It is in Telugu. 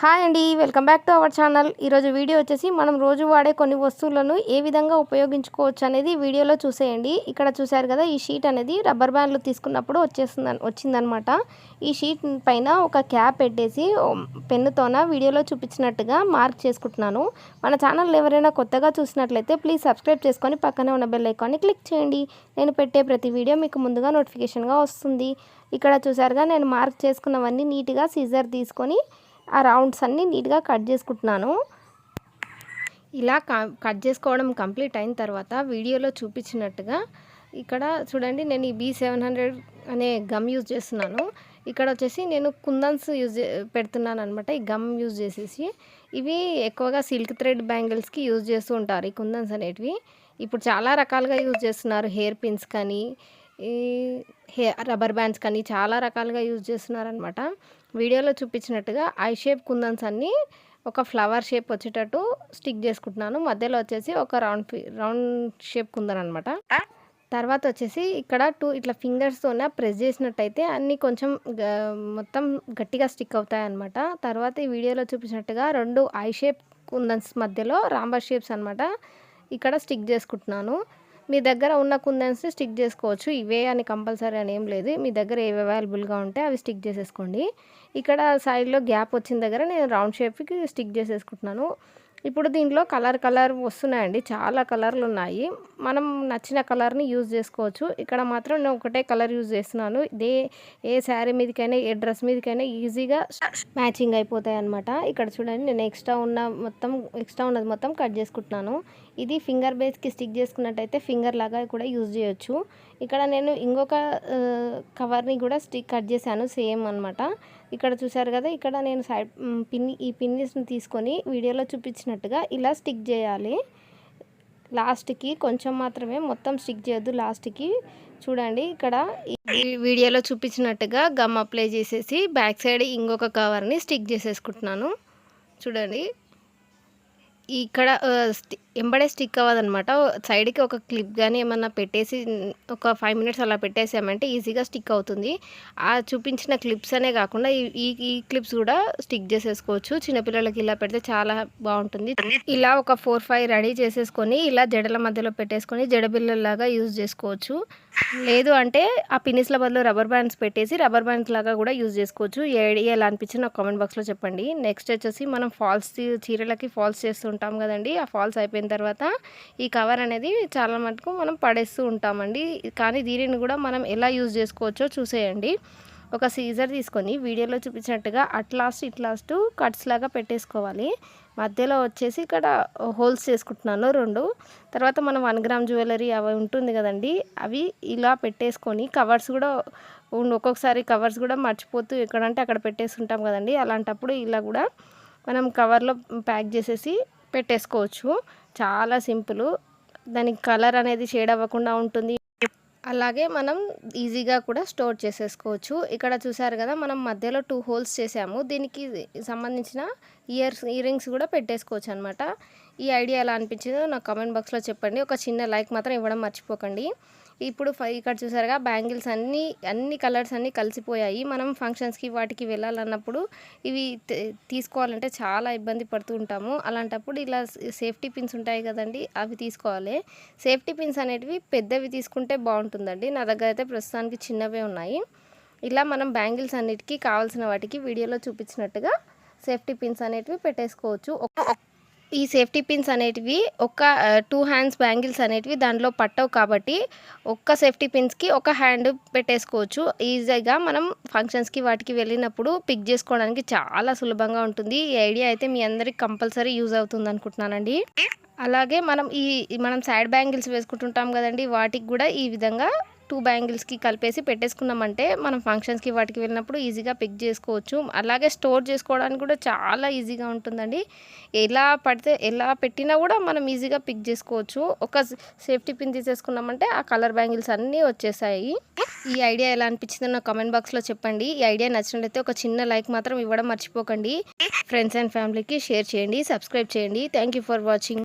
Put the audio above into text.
హాయ్ అండి welcome back to our channel. ఈరోజు వీడియో వచ్చేసి మనం రోజు వాడే కొన్ని వస్తువులను ఏ విధంగా ఉపయోగించుకోవచ్చు అనేది వీడియోలో చూసేయండి. ఇక్కడ చూసారు కదా ఈ షీట్ అనేది రబ్బర్ బ్యాండ్లు తీసుకున్నప్పుడు వచ్చేస్తుంది వచ్చిందనమాట. ఈ షీట్ పైన ఒక క్యాప్ పెట్టేసి పెన్నుతోన వీడియోలో చూపించినట్టుగా మార్క్ చేసుకుంటున్నాను. మన ఛానల్ ఎవరైనా కొత్తగా చూసినట్లయితే ప్లీజ్ సబ్స్క్రైబ్ చేసుకొని పక్కనే ఉన్న బెల్ ఐకాన్ని క్లిక్ చేయండి. నేను పెట్టే ప్రతి వీడియో మీకు ముందుగా నోటిఫికేషన్గా వస్తుంది. ఇక్కడ చూసారుగా నేను మార్క్ చేసుకున్నవన్నీ నీట్గా సీజర్ తీసుకొని ఆ రౌండ్స్ అన్నీ నీట్గా కట్ చేసుకుంటున్నాను. ఇలా కట్ చేసుకోవడం కంప్లీట్ అయిన తర్వాత వీడియోలో చూపించినట్టుగా ఇక్కడ చూడండి నేను ఈ బీ సెవెన్ హండ్రెడ్ అనే గమ్ యూజ్ చేస్తున్నాను. ఇక్కడ వచ్చేసి నేను కుందన్స్ యూజ్ పెడుతున్నాను అనమాట ఈ గమ్ యూజ్ చేసేసి ఇవి ఎక్కువగా సిల్క్ థ్రెడ్ బ్యాంగిల్స్కి యూజ్ చేస్తూ ఉంటారు ఈ కుందన్స్ అనేటివి. ఇప్పుడు చాలా రకాలుగా యూజ్ చేస్తున్నారు హెయిర్ పిన్స్ కానీ ఈ హెయిర్ రబ్బర్ బ్యాండ్స్ కానీ చాలా రకాలుగా యూజ్ చేస్తున్నారు అనమాట వీడియోలో చూపించినట్టుగా ఐ షేప్ కుందన్స్ అన్నీ ఒక ఫ్లవర్ షేప్ వచ్చేటట్టు స్టిక్ చేసుకుంటున్నాను. మధ్యలో వచ్చేసి ఒక రౌండ్ రౌండ్ షేప్ కుందన్ అనమాట తర్వాత వచ్చేసి ఇక్కడ టూ ఇట్లా ఫింగర్స్తోనే ప్రెస్ చేసినట్టయితే అన్నీ కొంచెం మొత్తం గట్టిగా స్టిక్ అవుతాయి అనమాట తర్వాత ఈ వీడియోలో చూపించినట్టుగా రెండు ఐ షేప్ కుందన్స్ మధ్యలో రాంబర్ షేప్స్ అనమాట ఇక్కడ స్టిక్ చేసుకుంటున్నాను. మీ దగ్గర ఉన్న కుందన్స్ని స్టిక్ చేసుకోవచ్చు. ఇవే అని కంపల్సరీ అని ఏం లేదు. మీ దగ్గర ఏవి అవైలబుల్గా ఉంటే అవి స్టిక్ చేసేసుకోండి. ఇక్కడ సైడ్లో గ్యాప్ వచ్చిన దగ్గర నేను రౌండ్ షేప్కి స్టిక్ చేసేసుకుంటున్నాను. ఇప్పుడు దీంట్లో కలర్ కలర్ వస్తున్నాయండి. చాలా కలర్లు ఉన్నాయి. మనం నచ్చిన కలర్ని యూజ్ చేసుకోవచ్చు. ఇక్కడ మాత్రం నేను ఒకటే కలర్ యూజ్ చేస్తున్నాను. ఇదే ఏ శారీ మీదకైనా ఏ డ్రెస్ మీదకైనా ఈజీగా మ్యాచింగ్ అయిపోతాయి అనమాట ఇక్కడ చూడండి నేను ఎక్స్ట్రా ఉన్న మొత్తం ఎక్స్ట్రా ఉన్నది మొత్తం కట్ చేసుకుంటున్నాను. ఇది ఫింగర్ బేస్కి స్టిక్ చేసుకున్నట్టయితే ఫింగర్ లాగా కూడా యూజ్ చేయొచ్చు. ఇక్కడ నేను ఇంకొక కవర్ని కూడా స్టిక్ కట్ చేశాను సేమ్ అనమాట ఇక్కడ చూసారు కదా ఇక్కడ నేను సైడ్ పిన్ని ఈ పిన్నిస్ని తీసుకొని వీడియోలో చూపించినట్టుగా ఇలా స్టిక్ చేయాలి. లాస్ట్కి కొంచెం మాత్రమే మొత్తం స్టిక్ చేయొద్దు లాస్ట్కి చూడండి ఇక్కడ వీడియోలో చూపించినట్టుగా గమ్ అప్లై చేసేసి బ్యాక్ సైడ్ ఇంకొక కవర్ని స్టిక్ చేసేసుకుంటున్నాను. చూడండి. ఇక్కడ ఎంబడే స్టిక్ అవ్వదనమాట సైడ్కి ఒక క్లిప్ కానీ ఏమన్నా పెట్టేసి ఒక ఫైవ్ మినిట్స్ అలా పెట్టేసామంటే ఈజీగా స్టిక్ అవుతుంది. ఆ చూపించిన క్లిప్స్ అనే కాకుండా ఈ ఈ క్లిప్స్ కూడా స్టిక్ చేసేసుకోవచ్చు. చిన్నపిల్లలకి ఇలా పెడితే చాలా బాగుంటుంది. ఇలా ఒక ఫోర్ ఫైవ్ రెడీ చేసేసుకొని ఇలా జడల మధ్యలో పెట్టేసుకొని జడబిల్లలాగా యూజ్ చేసుకోవచ్చు. లేదు అంటే ఆ పినిస్ల బదులు రబ్బర్ బ్యాండ్స్ పెట్టేసి రబ్బర్ బ్యాండ్స్ లాగా కూడా యూజ్ చేసుకోవచ్చు. ఏ ఐడియా ఎలా అనిపించి నాకు కామెంట్ బాక్స్లో చెప్పండి. నెక్స్ట్ వచ్చేసి మనం ఫాల్స్ చీరలకి ఫాల్స్ చేస్తుంటాం కదండి. ఆ ఫాల్స్ అయిపోయిన తర్వాత ఈ కవర్ అనేది చాలా మటుకు మనం పడేస్తూ ఉంటామండి. కానీ దీనిని కూడా మనం ఎలా యూజ్ చేసుకోవచ్చో చూసేయండి. ఒక సీజర్ తీసుకొని వీడియోలో చూపించినట్టుగా అట్లాస్ట్ ఇట్లాస్ట్ కట్స్ లాగా పెట్టేసుకోవాలి. మధ్యలో వచ్చేసి ఇక్కడ హోల్స్ చేసుకుంటున్నాను రెండు. తర్వాత మనం వన్ గ్రామ్ జ్యువెలరీ అవి ఉంటుంది కదండి అవి ఇలా పెట్టేసుకొని కవర్స్ కూడా ఒక్కొక్కసారి కవర్స్ కూడా మర్చిపోతూ ఎక్కడంటే అక్కడ పెట్టేసుకుంటాం కదండి. అలాంటప్పుడు ఇలా కూడా మనం కవర్లో ప్యాక్ చేసేసి పెట్టేసుకోవచ్చు. చాలా సింపుల్. దానికి కలర్ అనేది షేడ్ అవ్వకుండా ఉంటుంది. అలాగే మనం ఈజీగా కూడా స్టోర్ చేసేసుకోవచ్చు. ఇక్కడ చూసారు కదా మనం మధ్యలో టూ హోల్స్ చేసాము. దీనికి సంబంధించిన ఇయర్స్ ఇయర్ రింగ్స్ కూడా పెట్టేసుకోవచ్చు అనమాట ఈ ఐడియా ఎలా అనిపించిందో నాకు కామెంట్ బాక్స్లో చెప్పండి. ఒక చిన్న లైక్ మాత్రం ఇవ్వడం మర్చిపోకండి. ఇప్పుడు ఇక్కడ చూసారుగా బ్యాంగిల్స్ అన్నీ అన్ని కలర్స్ అన్నీ కలిసిపోయాయి. మనం ఫంక్షన్స్కి వాటికి వెళ్ళాలన్నప్పుడు ఇవి తీసుకోవాలంటే చాలా ఇబ్బంది పడుతూ ఉంటాము. అలాంటప్పుడు ఇలా సేఫ్టీ పిన్స్ ఉంటాయి కదండి అవి తీసుకోవాలి. సేఫ్టీ పిన్స్ అనేటివి పెద్దవి తీసుకుంటే బాగుంటుందండి. నా దగ్గర అయితే ప్రస్తుతానికి చిన్నవే ఉన్నాయి. ఇలా మనం బ్యాంగిల్స్ అన్నిటికీ కావాల్సిన వాటికి వీడియోలో చూపించినట్టుగా సేఫ్టీ పిన్స్ అనేటివి పెట్టేసుకోవచ్చు. ఈ సేఫ్టీ పిన్స్ అనేటివి ఒక టూ హ్యాండ్స్ బ్యాంగిల్స్ అనేటివి దాంట్లో పట్టవు కాబట్టి ఒక్క సేఫ్టీ పిన్స్కి ఒక హ్యాండ్ పెట్టేసుకోవచ్చు. ఈజీగా మనం ఫంక్షన్స్కి వాటికి వెళ్ళినప్పుడు పిక్ చేసుకోవడానికి చాలా సులభంగా ఉంటుంది. ఈ ఐడియా అయితే మీ అందరికి కంపల్సరీ యూజ్ అవుతుంది అనుకుంటున్నానండి. అలాగే మనం ఈ మనం సైడ్ బ్యాంగిల్స్ వేసుకుంటుంటాం కదండి వాటికి కూడా ఈ విధంగా టూ బ్యాంగిల్స్కి కలిపేసి పెట్టేసుకున్నామంటే మనం ఫంక్షన్స్కి వాటికి వెళ్ళినప్పుడు ఈజీగా పిక్ చేసుకోవచ్చు. అలాగే స్టోర్ చేసుకోవడానికి కూడా చాలా ఈజీగా ఉంటుందండి. ఎలా పడితే ఎలా పెట్టినా కూడా మనం ఈజీగా పిక్ చేసుకోవచ్చు. ఒక సేఫ్టీ పిన్ తీసేసుకున్నామంటే ఆ కలర్ బ్యాంగిల్స్ అన్నీ వచ్చేసాయి. ఈ ఐడియా ఎలా అనిపించిందో నా కామెంట్ బాక్స్లో చెప్పండి. ఈ ఐడియా నచ్చినట్లయితే ఒక చిన్న లైక్ మాత్రం ఇవ్వడం మర్చిపోకండి. ఫ్రెండ్స్ అండ్ ఫ్యామిలీకి షేర్ చేయండి సబ్స్క్రైబ్ చేయండి. Thank for watching.